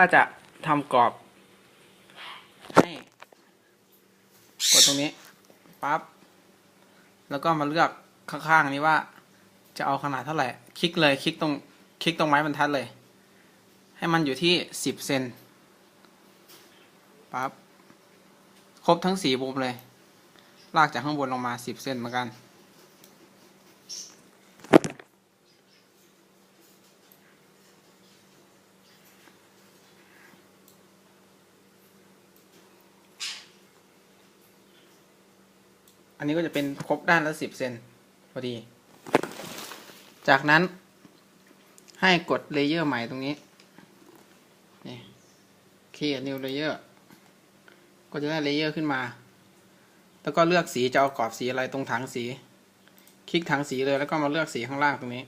ถ้าจะทำกรอบ ให้ กดตรงนี้ปั๊บแล้วก็มาเลือกข้างๆนี้ว่า จะเอาขนาดเท่าไหร่ คลิกเลยคลิกตรงคลิกตรงไม้บรรทัดเลย ให้มันอยู่ที่สิบเซนปั๊บครบทั้งสี่มุมเลย ลากจากข้างบนลงมาสิบเซนเหมือนกัน อันนี้ก็จะเป็นครบด้านละสิบเซนพอดี จากนั้นให้กดเลเยอร์ใหม่ตรงนี้นี่ create new layer ก็จะได้เลเยอร์ขึ้นมา แล้วก็เลือกสีจะเอากรอบสีอะไรตรงถังสี คลิกถังสีเลยแล้วก็มาเลือกสีข้างล่างตรงนี้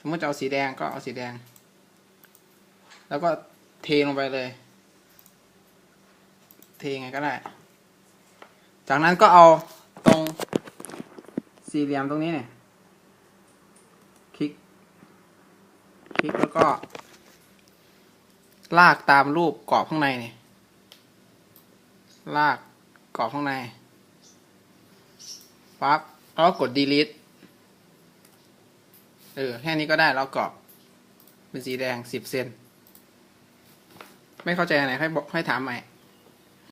สมมติจะเอาสีแดงก็เอาสีแดง แล้วก็เทลงไปเลย เทไงก็ได้ จากนั้นก็เอา ตรงสี่เหลี่ยมตรงนี้เนี่ยคลิก คลิกแล้วก็ ลากตามรูปกรอบข้างในเนี่ยลากกรอบข้างในปั๊บแล้วกด delete เออ แค่นี้ก็ได้แล้วกรอบ เป็นสีแดงสิบเซน ไม่เข้าใจอันไหนให้บอกให้ถามใหม่